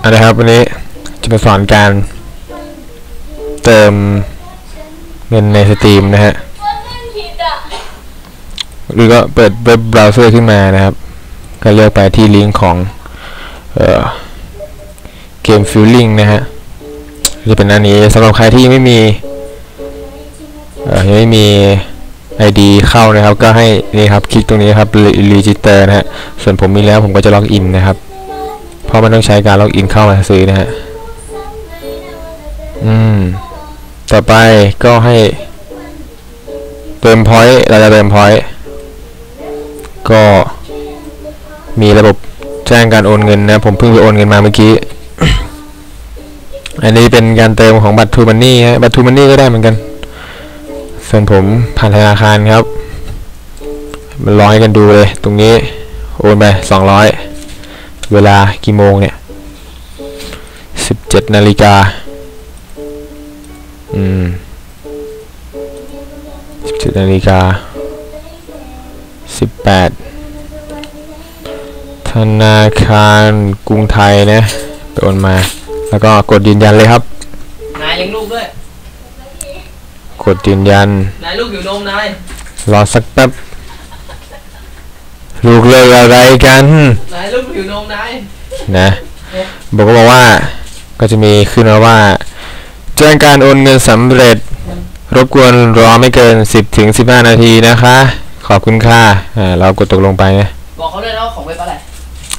เอะไรครับวันนี้จะมาสอนการเติมเงินในสตรีมนะฮะหรือก็เปิดเว็บเบราว์เซอร์ขึ้นมานะครับ ก็เลือกไปที่ลิงก์ของเกมฟิลลิ่งนะฮะจะเป็นอันนี้สำหรับใครที่ไม่มียังไม่มี ID เข้านะครับ ก็ให้นี่ครับคลิกตรงนี้ครับ register นะฮะ ส่วนผมมีแล้วผมก็จะล็อกอินนะครับ เพราะมันต้องใช้การล็อกอินเข้ามาซื้อนะฮะ อืม ต่อไปก็ให้เติมพอยต์เราจะเติมพอยต์ก็มีระบบแจ้งการโอนเงินนะ ผมเพิ่งไปโอนเงินมาเมื่อกี้ อันนี้เป็นการเติมของบัตรทูมันนี่ฮะ บัตรทูมันนี่ก็ได้เหมือนกัน ส่วนผมผ่านธนาคารครับมันร้อยกันดูเลย ตรงนี้โอนไปสองร้อยเวลากี่โมงเนี่ยสิบเจ็ดนาฬิกาอืมสิบเจ็ดนาฬิกาสิบแปดธนาคารกรุงไทยนะ ไปโอนมา แล้วก็กดยืนยันเลยครับ นายเลี้ยงลูกด้วย กดยืนยันนายลูกอยู่นมนายรอสักแป๊บลูกเลิกอะไรกันนายลูกอยู่นมนายนะบอกก็บอกว่าก็จะมีขึ้นมาว่าแจ้งการโอนเงินสำเร็จ รบกวนรอไม่เกิน 10ถึง15 นาทีนะคะ ขอบคุณค่ะอ่าเรากดตกลงไปนะบอกเขาด้วยนะว่าของเว็บอะไร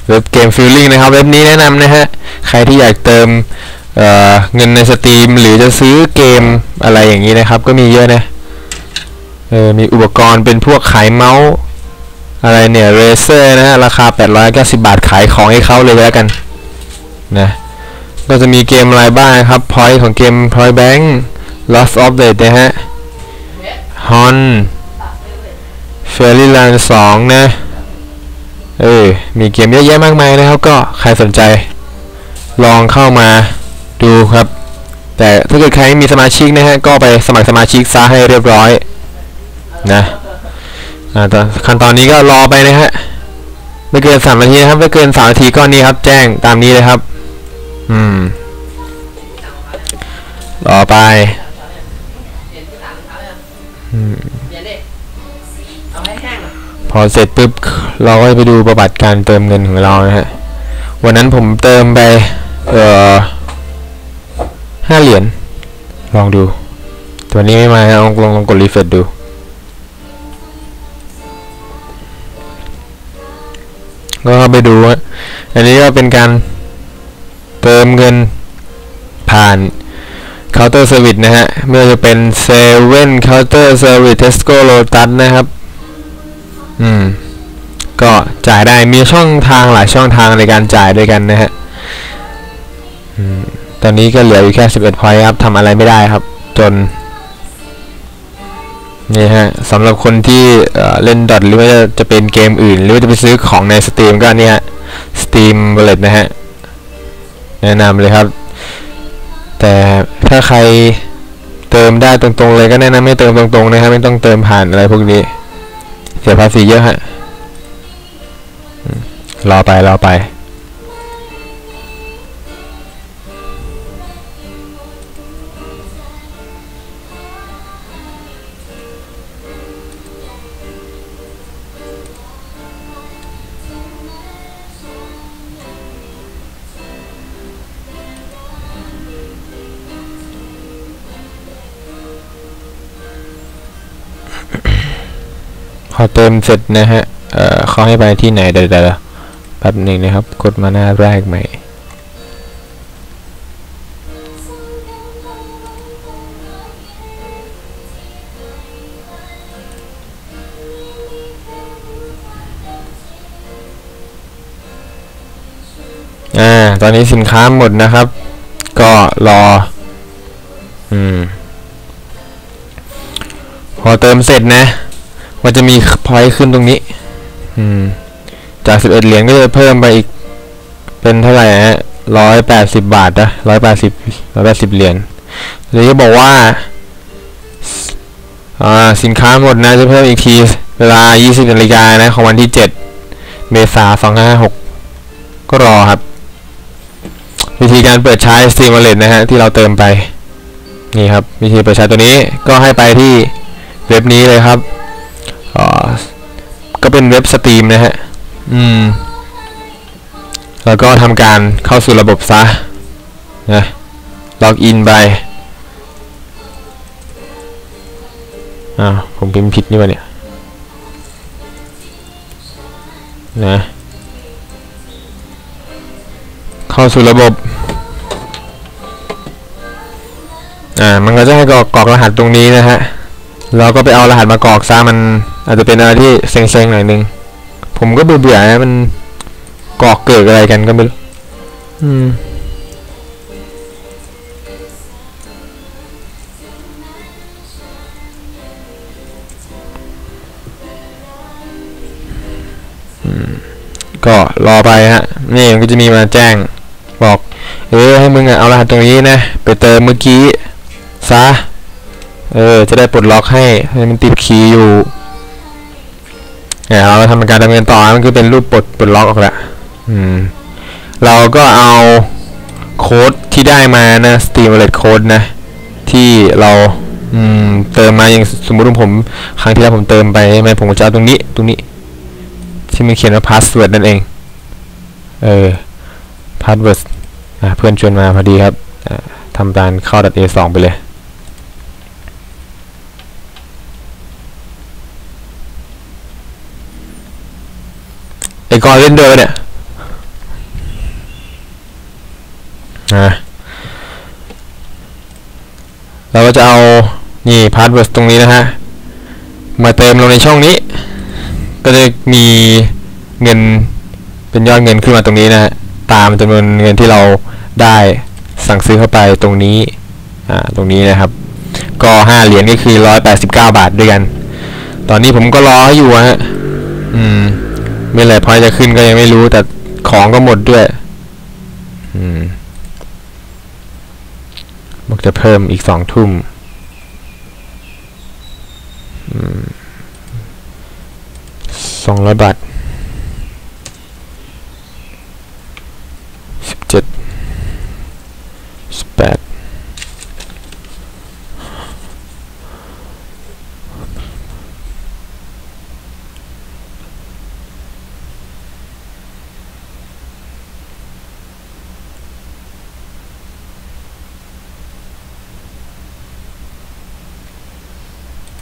เว็บเกมฟิลลิ่งนะครับ เว็บนี้แนะนำนะฮะ ใครที่อยากเติม เเงินในสตรีมหรือจะซื้อเกมอะไรอย่างนี้นะครับ ก็มีเยอะนะเออมีอุปกรณ์เป็นพวกขายเมาส์อะไรเนี่ยเรเซอร์นะฮะราคา 890 บาทขายของให้เขาเลยแล้วกันนะก็จะมีเกมอะไรบ้างครับพอยของเกม Point Bank Lost of the นะฮะฮอนเฟร y ี a n d 2 นะ เออ มีเกมเยอะแยะมากมายนะครับ ก็ใครสนใจ ลองเข้ามา ดูครับ แต่ถ้าเกิดใครไม่มีสมาชิกนะฮะก็ไปสมัครสมาชิกซะให้เรียบร้อยนะอ่าขั้นตอนนี้ก็รอไปนะฮะไม่เกินสามนาทีนะครับไม่เกินสามนาทีก็นี้ครับ แจ้งตามนี้เลยครับ อืมรอไปอืมพอเสร็จปุ๊บเราก็ไปดูประวัติการเติมเงินของเรานะฮะ วันนั้นผมเติมไป เอ่อ ห้าเหรียญ ลองดู ตัวนี้ไม่มาฮะลองลองลองกดรีเฟรชดู ก็เข้าไปดูฮะอันนี้ก็เป็นการเติมเงินผ่านเคาน์เตอร์เซอร์วิสนะฮะไม่ว่าจะเป็นเซเว่นเคาน์เตอร์เซอร์วิสเทสโก้โลตัสนะครับ อืม ก็จ่ายได้มีช่องทางหลายช่องทางในการจ่ายด้วยกันนะฮะ อืม ตอนนี้ก็เหลืออยู่แค่ 11 พอยต์ครับทำอะไรไม่ได้ครับ จน นี่ฮะสำหรับคนที่เเล่นดอทหรือว่าจะจะเป็นเกมอื่น หรือว่าจะไปซื้อของในสตรีมก็เนี่ยฮะสตรีมเบลเลตนะฮะ แนะนำเลยครับ แต่ถ้าใครเติมได้ตรงๆเลยก็แนะนำไม่เติมตรงๆนะครับไม่ต้องเติมผ่านอะไรพวกนี้ เสียภาษีเยอะฮะรอไปรอไป อเติมเสร็จนะฮะเอ่อเขาให้ไปที่ไหนเดี๋ยวแป๊บหนึ่งนะครับ กดมาหน้าแรกใหม่อ่าตอนนี้สินค้าหมดนะครับ ก็รอ อืม พอเติมเสร็จนะ มันจะมีพอยต์ขึ้นตรงนี้ อืม จาก11เหรียญก็จะเพิ่มไปอีก เป็นเท่าไหร่ฮะร้อยแปดสิบบาทนะร้อยแปดสิบร้อยแปดสิบเหรียญหรือจะบอกว่าอ่าสินค้าหมดนะจะเพิ่มอีกที เวลา 20นาฬิกานะ ของวันที่ 7 เมษายนก็รอครับ วิธีการเปิดใช้ Steam Wallet นะฮะ ที่เราเติมไป นี่ครับ วิธีเปิดใช้ตัวนี้ก็ให้ไปที่เว็บนี้เลยครับ ก็เป็นเว็บสตรีมนะฮะ อืม แล้วก็ทำการเข้าสู่ระบบซะนะล็อกอินไปอ้าวผมพิมพ์ผิดนี่วะเนี่ย นะ เข้าสู่ระบบ อ่า มันก็จะให้กรอกกรอกรหัสตรงนี้นะฮะ เราก็ไปเอารหัสมากรอกซะมันอาจจะเป็นอะไรที่เซ็งๆหน่อยนึง ผมก็เบื่อๆนะมันกรอกเกิดอะไรกันก็ไม่รู้อืมก็รอไปฮะ นี่มันก็จะมีมาแจ้งบอก เออให้มึงอะเอารหัสตรงนี้นะ ไปเติมเมื่อกี้ซะ เออ จะได้ปลดล็อกให้ให้มันติดคีย์อยู่เนี่ยเราทำการดำเนินต่อมันก็เป็นรูปปลดปลดล็อกออกแล้วอืม เราก็เอาโค้ดที่ได้มานะ Steam Wallet Code นะ ที่เราอืมเติมมาอย่างสมมุติว่าผมครั้งที่แล้วผมเติมไปใช่ไหมผมจะเอาตรงนี้ตรงนี้ ที่มันเขียนว่า password นั่นเอง เออ password อะเพื่อนชวนมาพอดีครับอะทำการเข้า .a2 ไปเลย ไอ้กอนเล่นเดอร์เนี่ยนะเราก็จะเอา นี่ password ตรงนี้นะฮะ มาเติมลงในช่องนี้ ก็จะมีเงินเป็นยอดเงินขึ้นมาตรงนี้นะฮะ ตามจำนวนเงินที่เราได้สั่งซื้อเข้าไปตรงนี้ อ่า ตรงนี้นะครับ ก็ห้าเหรียญก็คือร้อยแปดสิบเก้าบาทด้วยกัน ตอนนี้ผมก็รออยู่ฮะ อืม เมื่อไหร่พอยจะขึ้นก็ยังไม่รู้แต่ของก็หมดด้วย อืมบอกจะเพิ่มอีกสองทุ่มสองร้อยบาทสิบเจ็ดสิบแปด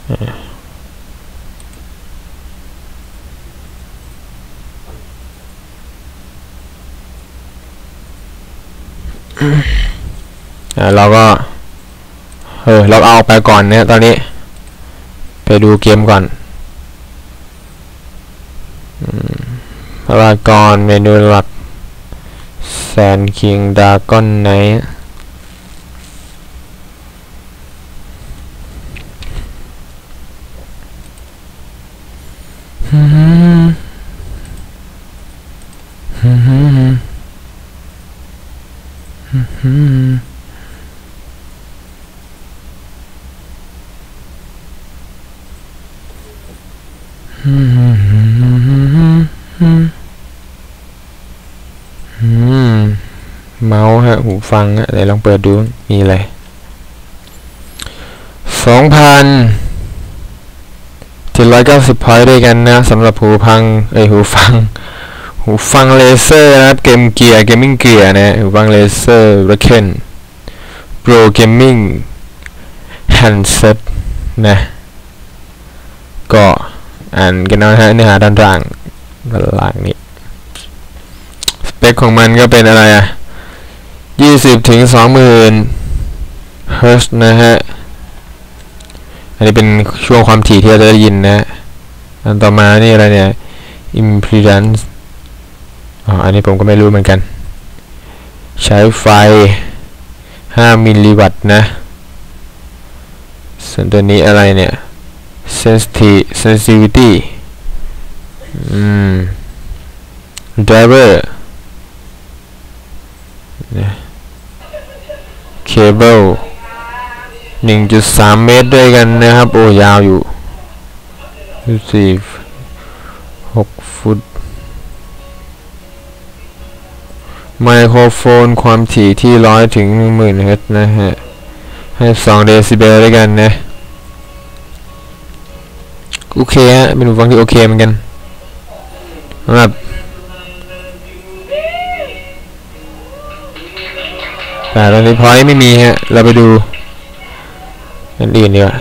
อ่า เราก็ เออ เราเอาไปก่อนเนี่ยตอนนี้ ไปดูเกมก่อนอืมพารากอนเมนูหลักแซนคิงดากอนไน อืมเมาส์ฮะ หูฟังฮะเดี๋ยวลองเปิดดู มีอะไรสองพันเจ็ดร้อยเก้าสิบพอยต์ด้วยกันนะสำหรับหูฟัง เอ้ย หูฟัง หูฟังเลเซอร์นะครับ เกมเกียร์ เกมมิ่งเกียร์นะหูฟังเลเซอร์ร k เคนโปรเกมมิ่งแฮนด์เซ็ตนะ ก็อ่านกันนะฮะเนื้อหาด้านล่างด้านล่างนี้ สเปคของมันก็เป็นอะไรอะยี่สิบถึงสองหมื่นเฮิร์ตนะฮะ อันนี้เป็นช่วงความถี่ที่เราจะได้ยินนะ อันต่อมานี่อะไรเนี่ย impedance อ๋ออันนี้ผมก็ไม่รู้เหมือนกัน ใช้ไฟ 5 มิลลิวัตต์นะ ส่วนตัวนี้อะไรเนี่ย sensitivity อืม driver เนี่ย cable 1.3 เมตรด้วยกันนะครับ โอ้ยาวอยู่สี่6ฟุต ไมโครโฟนความถี่ที่ร้อยถึงหนึ่งหมื่นเฮิรตซ์นะฮะ ให้สองเดซิเบลด้วยกันนะ โอเคฮะ เป็นหูฟังที่โอเคเหมือนกันสำหรับแต่ตอนนี้พอยไม่มีฮะ เราไปดูอันอื่นดีกว่า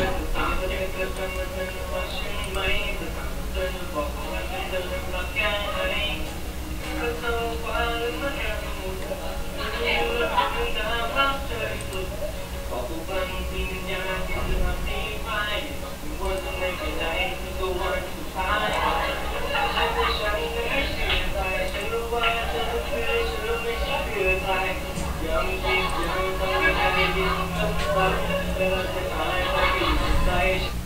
เร